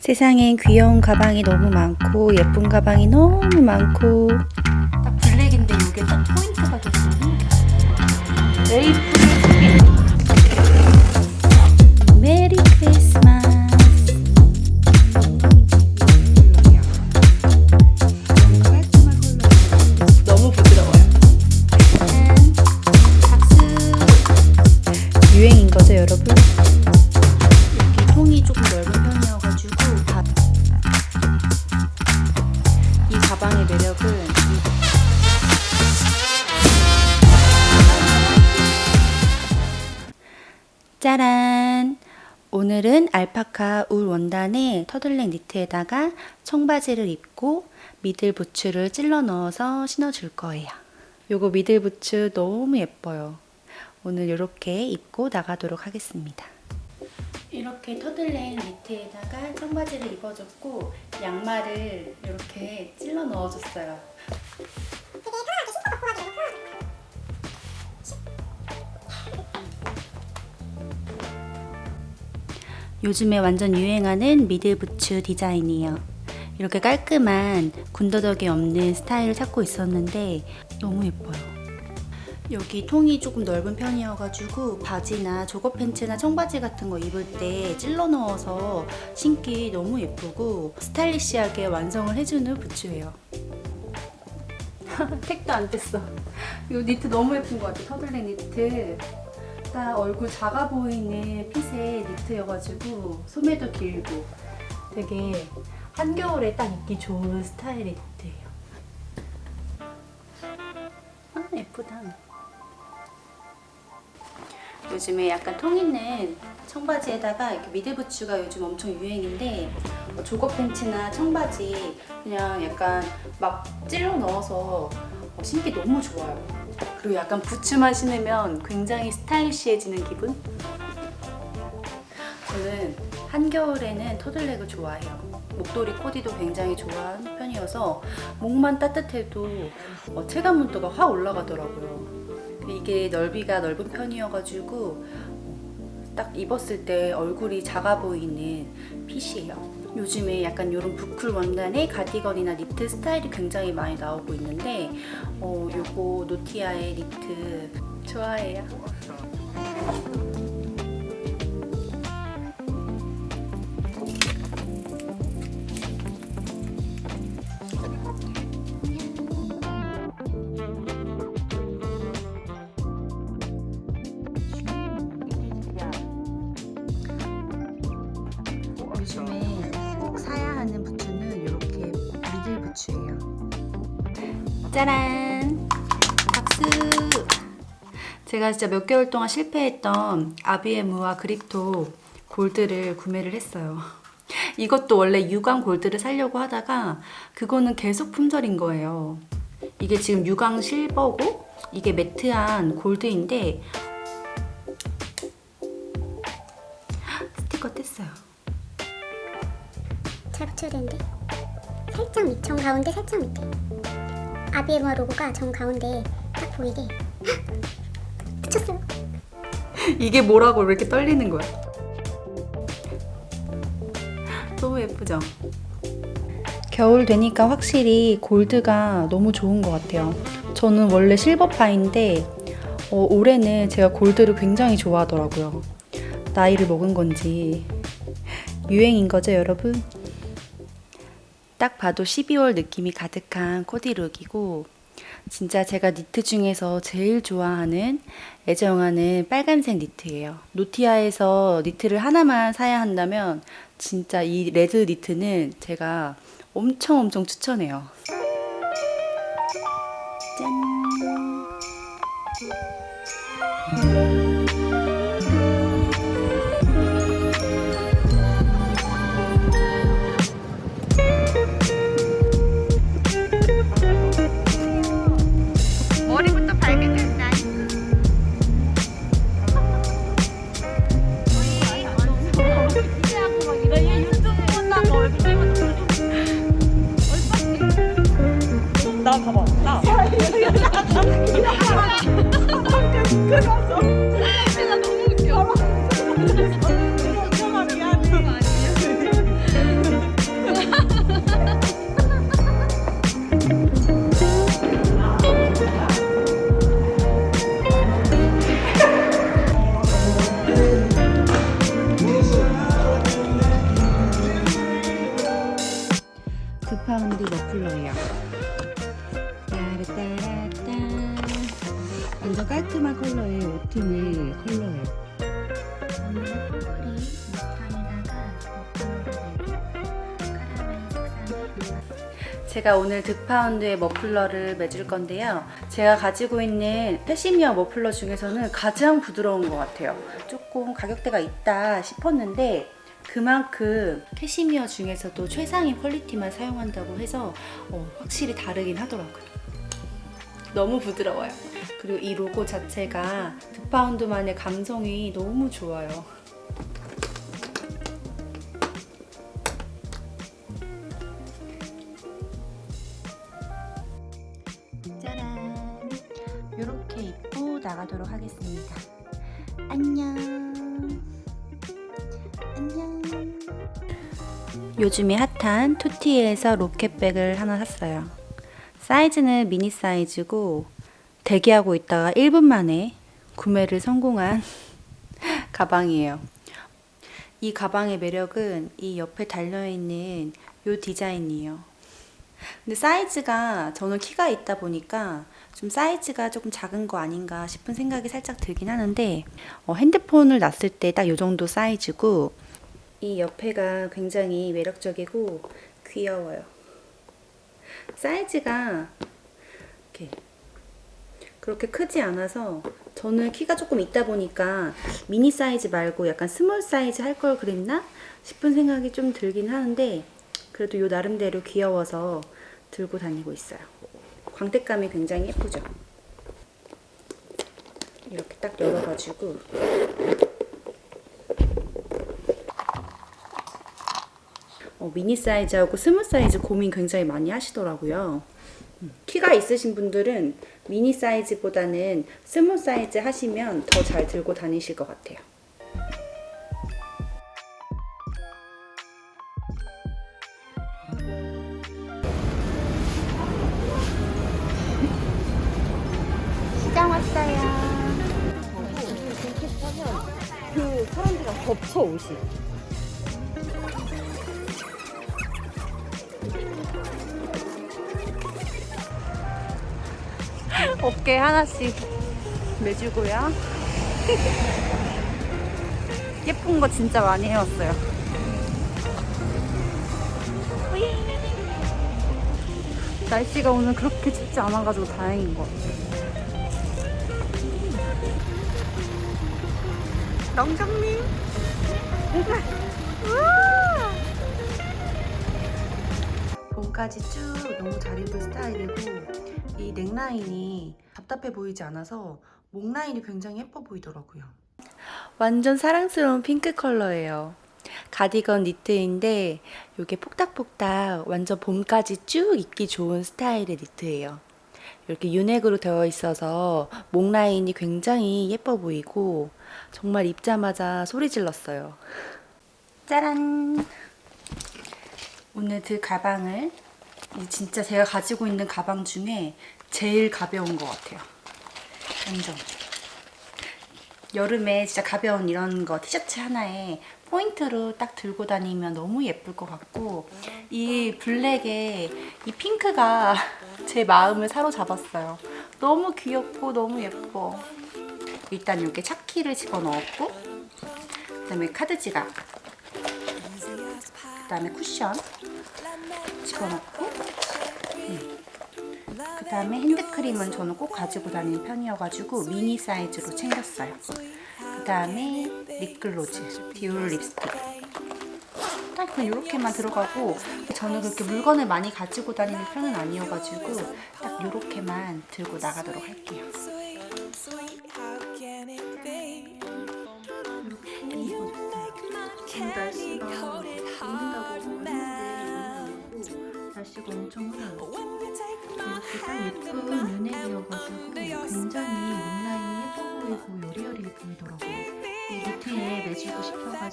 세상엔 귀여운 가방이 너무 많고 예쁜 가방이 너무 많고 딱 블랙인데 이게 딱 포인트가 됐어요. 메이플 메리 크리스마스 너무 부드러워요. 박수 유행인 거죠 여러분? 여기 통이 조금 넓은 알파카 울 원단의 터들넥 니트에다가 청바지를 입고 미들 부츠를 찔러 넣어서 신어줄 거예요. 요거 미들 부츠 너무 예뻐요. 오늘 이렇게 입고 나가도록 하겠습니다. 이렇게 터들넥 니트에다가 청바지를 입어줬고 양말을 이렇게 찔러 넣어줬어요. 요즘에 완전 유행하는 미들 부츠 디자인이에요. 이렇게 깔끔한 군더더기 없는 스타일을 찾고 있었는데 너무 예뻐요. 여기 통이 조금 넓은 편이어가지고 바지나 조거 팬츠나 청바지 같은 거 입을 때 찔러 넣어서 신기 너무 예쁘고 스타일리시하게 완성을 해주는 부츠예요. 택도 안 뗐어. 이 니트 너무 예쁜 것 같아. 터들넥 니트. 딱 얼굴 작아 보이는 핏의 니트여가지고 소매도 길고 되게 한겨울에 딱 입기 좋은 스타일의 니트예요. 아 예쁘다. 요즘에 약간 통 있는 청바지에다가 이렇게 미드 부츠가 요즘 엄청 유행인데 뭐 조거 팬츠나 청바지 그냥 약간 막 찔러 넣어서 어, 신기 너무 좋아요. 그리고 약간 부츠만 신으면 굉장히 스타일리시해지는 기분? 저는 한겨울에는 터들넥을 좋아해요. 목도리 코디도 굉장히 좋아하는 편이어서 목만 따뜻해도 어, 체감 온도가 확 올라가더라고요. 이게 넓이가 넓은 편이어가지고 어, 딱 입었을 때 얼굴이 작아 보이는 핏이에요. 요즘에 약간 이런 부클 원단의 가디건이나 니트 스타일이 굉장히 많이 나오고 있는데 어, 요거 노티아의 니트 좋아해요. 짜란! 박수! 제가 진짜 몇 개월 동안 실패했던 아비에무와 그립토 골드를 구매를 했어요. 이것도 원래 유광 골드를 사려고 하다가 그거는 계속 품절인 거예요. 이게 지금 유광 실버고 이게 매트한 골드인데 스티커 뗐어요. 잘 붙여야 되는데 살짝 밑, 정 가운데 살짝 밑에 아비에마 로고가 정 가운데 딱 보이게 붙였어요 이게 뭐라고 왜 이렇게 떨리는 거야? 너무 예쁘죠? 겨울 되니까 확실히 골드가 너무 좋은 것 같아요. 저는 원래 실버파인데 어, 올해는 제가 골드를 굉장히 좋아하더라고요. 나이를 먹은 건지 유행인 거죠, 여러분? 딱 봐도 12월 느낌이 가득한 코디룩이고 진짜 제가 니트 중에서 제일 좋아하는 애정하는 빨간색 니트예요. 노티아에서 니트를 하나만 사야 한다면 진짜 이 레드 니트는 제가 엄청 엄청 추천해요. 짠. 나 봐봐. 나. 파운드 따라따라따. 완전 깔끔한 컬러의 오트밀 컬러예요. 저는 폴크림 무스탕에다가 제가 오늘 득파운드의 머플러를 매줄 건데요. 제가 가지고 있는 패시미어 머플러 중에서는 가장 부드러운 것 같아요. 조금 가격대가 있다 싶었는데 그만큼 캐시미어 중에서도 최상의 퀄리티만 사용한다고 해서 어, 확실히 다르긴 하더라고요. 너무 부드러워요. 그리고 이 로고 자체가 득파운드만의 감성이 너무 좋아요. 짜란! 이렇게 입고 나가도록 하겠습니다. 안녕! 안녕! 요즘에 핫한 투티에서 로켓백을 하나 샀어요. 사이즈는 미니 사이즈고 대기하고 있다가 1분 만에 구매를 성공한 가방이에요. 이 가방의 매력은 이 옆에 달려있는 이 디자인이에요. 근데 사이즈가 저는 키가 있다 보니까 좀 사이즈가 조금 작은 거 아닌가 싶은 생각이 살짝 들긴 하는데 어, 핸드폰을 놨을 때 딱 이 정도 사이즈고 이 옆에가 굉장히 매력적이고 귀여워요. 사이즈가 이렇게 그렇게 크지 않아서 저는 키가 조금 있다 보니까 미니 사이즈 말고 약간 스몰 사이즈 할 걸 그랬나 싶은 생각이 좀 들긴 하는데 그래도 요 나름대로 귀여워서 들고 다니고 있어요. 광택감이 굉장히 예쁘죠? 이렇게 딱 열어가지고 어, 미니 사이즈하고 스몰 사이즈 고민 굉장히 많이 하시더라고요. 음, 키가 있으신 분들은 미니 사이즈보다는 스몰 사이즈 하시면 더 잘 들고 다니실 것 같아요. 시장 왔어요. 그 사람들이랑 겹쳐 옷이. 어깨 하나씩 매주고요. 예쁜 거 진짜 많이 해왔어요. 날씨가 오늘 그렇게 춥지 않아가지고 다행인 것 같아요. 영정님. 봄까지 쭉 너무 잘 입을 스타일이고 이 넥라인이 답답해 보이지 않아서 목 라인이 굉장히 예뻐 보이더라고요. 완전 사랑스러운 핑크 컬러예요. 가디건 니트인데 이게 폭닥폭닥 완전 봄까지 쭉 입기 좋은 스타일의 니트예요. 이렇게 유넥으로 되어 있어서 목 라인이 굉장히 예뻐 보이고 정말 입자마자 소리 질렀어요. 짜란! 오늘 들 가방을 이 진짜 제가 가지고 있는 가방 중에 제일 가벼운 것 같아요. 완전. 여름에 진짜 가벼운 이런 거 티셔츠 하나에 포인트로 딱 들고 다니면 너무 예쁠 것 같고 이 블랙에 이 핑크가 제 마음을 사로잡았어요. 너무 귀엽고 너무 예뻐. 일단 이렇게 차키를 집어넣었고 그다음에 카드 지갑 그다음에 쿠션 집어넣고 음. 그 다음에 핸드크림은 저는 꼭 가지고 다니는 편이어가지고 미니 사이즈로 챙겼어요. 그 다음에 립글로즈 디올 립스틱 딱 이렇게만 들어가고 저는 그렇게 물건을 많이 가지고 다니는 편은 아니어가지고 딱 이렇게만 들고 나가도록 할게요.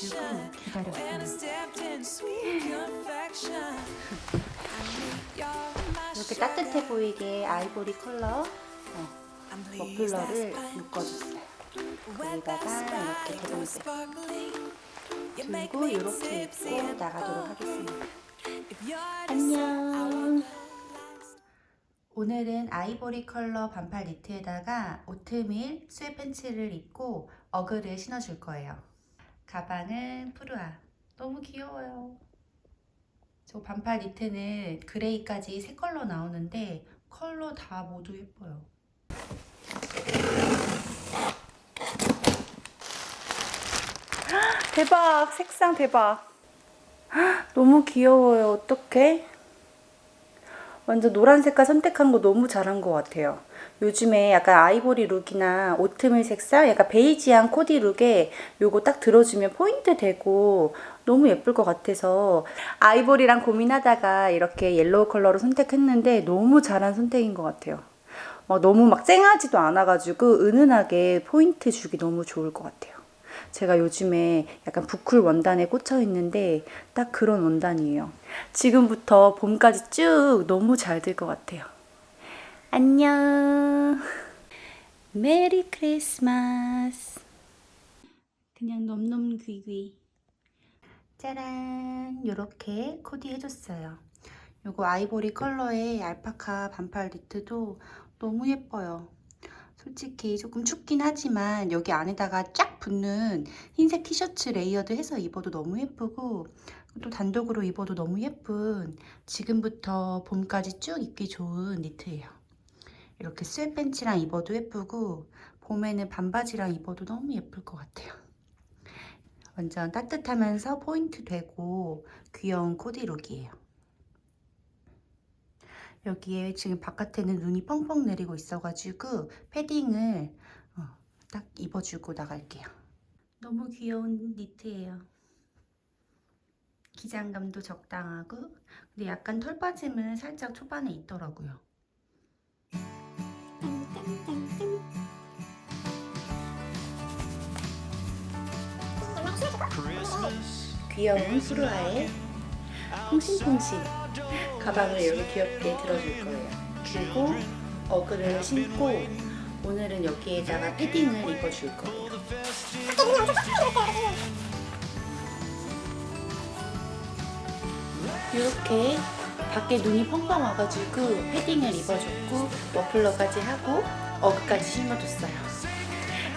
가지고 기다렸어요. 이렇게 따뜻해 보이게 아이보리 컬러 어, 머플러를 묶어줬어요. 거기다가 이렇게 대동색 들고 이렇게 입고 나가도록 하겠습니다. 안녕. 오늘은 아이보리 컬러 반팔 니트에다가 오트밀 스웨 팬츠를 입고 어그를 신어줄 거예요. 가방은 푸르아. 너무 귀여워요. 저 반팔 니트는 그레이까지 세 컬러 나오는데 컬러 다 모두 예뻐요. 대박! 색상 대박! 너무 귀여워요. 어떡해? 완전 노란 색깔 선택한 거 너무 잘한 것 같아요. 요즘에 약간 아이보리 룩이나 오트밀 색상, 약간 베이지한 코디 룩에 요거 딱 들어주면 포인트 되고 너무 예쁠 것 같아서 아이보리랑 고민하다가 이렇게 옐로우 컬러로 선택했는데 너무 잘한 선택인 것 같아요. 막 너무 막 쨍하지도 않아가지고 은은하게 포인트 주기 너무 좋을 것 같아요. 제가 요즘에 약간 부클 원단에 꽂혀 있는데 딱 그런 원단이에요. 지금부터 봄까지 쭉 너무 잘 될 것 같아요. 안녕. 메리 크리스마스. 그냥 넘넘 귀귀. 짜란. 요렇게 코디 해줬어요. 요거 아이보리 컬러의 알파카 반팔 니트도 너무 예뻐요. 솔직히 조금 춥긴 하지만 여기 안에다가 쫙 붙는 흰색 티셔츠 레이어드 해서 입어도 너무 예쁘고 또 단독으로 입어도 너무 예쁜 지금부터 봄까지 쭉 입기 좋은 니트예요. 이렇게 스웨팬츠랑 입어도 예쁘고 봄에는 반바지랑 입어도 너무 예쁠 것 같아요. 완전 따뜻하면서 포인트 되고 귀여운 코디룩이에요. 여기에 지금 바깥에는 눈이 펑펑 내리고 있어가지고 패딩을 어, 딱 입어주고 나갈게요. 너무 귀여운 니트예요. 기장감도 적당하고 근데 약간 털 빠짐은 살짝 초반에 있더라고요. 귀여운 수루아의 퐁신퐁신 가방을 이렇게 귀엽게 들어줄 거예요. 그리고 어그를 신고 오늘은 여기에다가 패딩을 입어줄 거예요. 이렇게 밖에 눈이 펑펑 와가지고 패딩을 입어줬고 머플러까지 하고 어그까지 신어줬어요.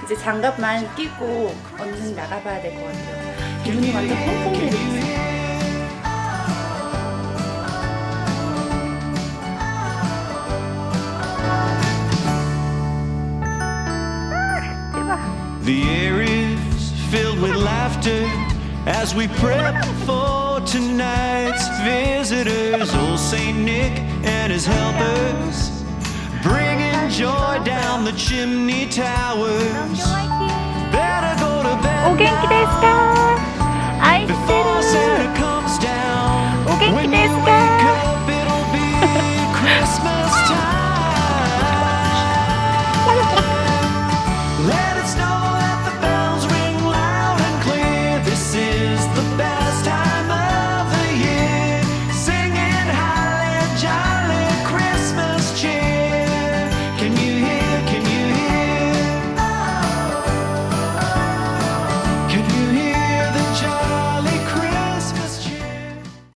이제 장갑만 끼고 얼른 나가봐야 될 것 같아요. 눈이 완전 펑펑 내리고 있어요. The air is filled with laughter as we prep for tonight's visitors. Old Saint Nick and his helpers bringing joy down the chimney towers. Better go to bed now before